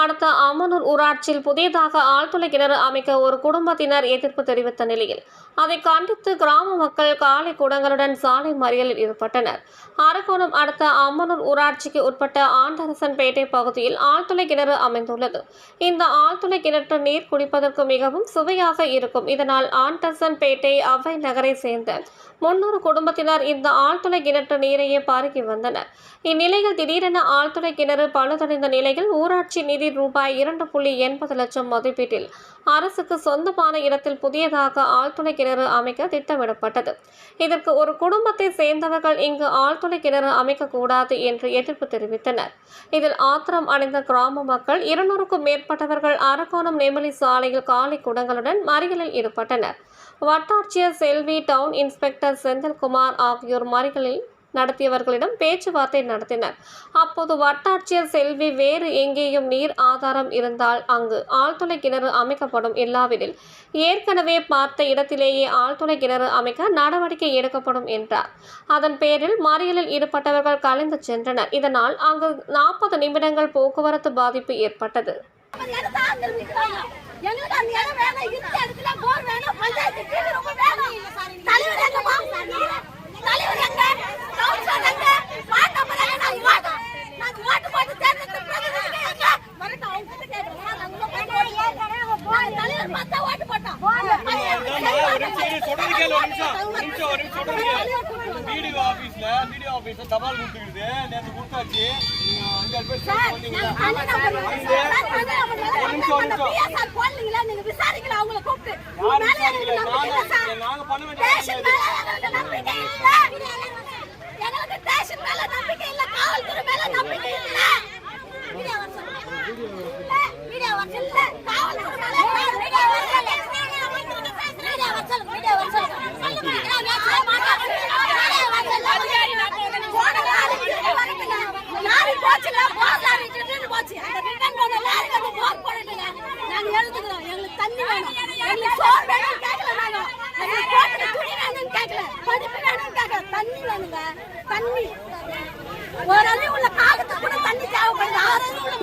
அடுத்த அம்மனூர் ஊராட்சியில் புதியதாக ஆழ்துளை கிணறு அமைக்க ஒரு குடும்பத்தினர் எதிர்ப்பு தெரிவித்த நிலையில் அதை கண்டித்து கிராம மக்கள் காலை குடங்களுடன் சாலை மறியலில் ஈடுபட்டனர். அரக்கோணம் அடுத்த அம்மனூர் ஊராட்சிக்கு உட்பட்ட ஆண்டரசன்பேட்டை பகுதியில் ஆழ்துளை கிணறு அமைந்துள்ளது. இந்த ஆழ்துளை கிணற்று நீர் குடிப்பதற்கு மிகவும் சுவையாக இருக்கும். இதனால் ஆண்டரசன்பேட்டை அவை நகரை சேர்ந்த முன்னூறு குடும்பத்தினர் இந்த ஆழ்துளை கிணற்று நீரையே பருகி வந்தனர். இந்நிலையில் திடீரென ஆழ்துளை கிணறு பழுதடைந்த நிலையில் ஊராட்சி நிதி ரூபாய் இரண்டு புள்ளி எண்பது லட்சம் மதிப்பீட்டில் அரசுக்கு சொந்தமான இடத்தில் புதியதாக ஆழ்துளை கிணறு அமைக்க திட்டமிடப்பட்டது. இதற்கு ஒரு குடும்பத்தை சேர்ந்தவர்கள் இங்கு ஆழ்துளை கிணறு அமைக்கக்கூடாது என்று எதிர்ப்பு தெரிவித்தனர். இதில் ஆத்திரம் அடைந்த கிராம மக்கள் இருநூறுக்கும் மேற்பட்டவர்கள் அரக்கோணம் நெமிலி சாலையில் காலை குடங்களுடன் மறியலில் ஈடுபட்டனர். வட்டாட்சியர் செல்வி டவுன் இன்ஸ்பெக்டர் செந்தில்குமார் ஆகியோர் மறிகளில் நடத்தியவர்களிடம் பேச்சுவார்த்தை நடத்தினர். அப்போது வட்டாட்சியர் செல்வி வேறு எங்கேயும் நீர் ஆதாரம் இருந்தால் அங்கு ஆழ்துளை கிணறு அமைக்கப்படும் இல்லாவிடில் ஏற்கனவே பார்த்த இடத்திலேயே ஆழ்துளை கிணறு அமைக்க நடவடிக்கை எடுக்கப்படும் என்றார். அதன் பேரில் மறியலில் ஈடுபட்டவர்கள் கலைந்து சென்றனர். இதனால் அங்கு நாற்பது நிமிடங்கள் போக்குவரத்து பாதிப்பு ஏற்பட்டது. எங்களுக்கு அந்த இடம்? வேணும், பிடிஓ ஆபீஸ்ல பிடிஓ ஆபீஸ்ல தபால் கொடுத்துருக்குது நேத்து கொடுத்தாச்சு அஞ்சாறு பேர் நாங்க நம்பிக்கை பண்ண வேண்டிய எங்களுக்கு மேல நம்பிக்கை காவல்துறை மேல நம்பிக்கை இல்ல போச்சுல, போர் லாரி போச்சு. அந்த ரிட்டர்ன் லாரிக்கு போர் நாங்க எழுதுகிறோம். எங்களுக்கு தண்ணி வேணும். எங்களுக்கு சோறு வேணும்னு கேட்கல நாங்க. எங்களுக்கு துணி கேட்கல. படிப்பு கேட்கல. தண்ணி வேணுங்க. தண்ணி. ஒரு உள்ள காகத்துக்கு கூட தண்ணி தேவைப்படுது ஆறு அடி உள்ள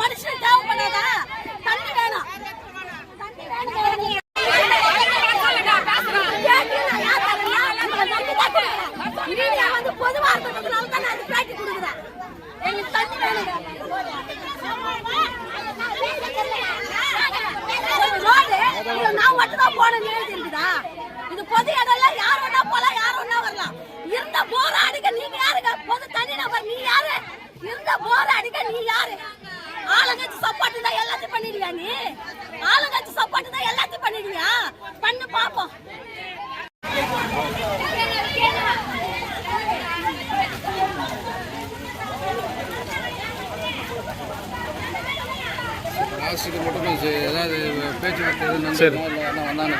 தேவைப்படாதா தண்ணி வேணும் தண்ணி வேணும் வந்து இருக்கிறதுனால தான் நான் பேட்டி கொடுக்குறேன். எங்களுக்கு தண்ணி வேணுங்க. ஒரு ரோடு, இருக்குதா? இது பொது இடம்ல யார் வேணா போலாம், யார் வேணா வரலாம். இருந்த போர் அடிக்க நீங்க யாருங்க? பொது தனி நபர் நீ யாரு? இருந்த போர் அடிக்க நீ யாரு? ஆளுங்கட்சி support தான் எல்லாத்தையும் பண்ணிடுவியா நீ? ஆளுங்கட்சி support தான் எல்லாத்தையும் பண்ணிடுவியா? பண்ணு பாப்போம் லாஸ்ட்டுக்கு மட்டும் கொஞ்சம் ஏதாவது பேச்சுவார்த்தை எதுவும் வந்தாங்க.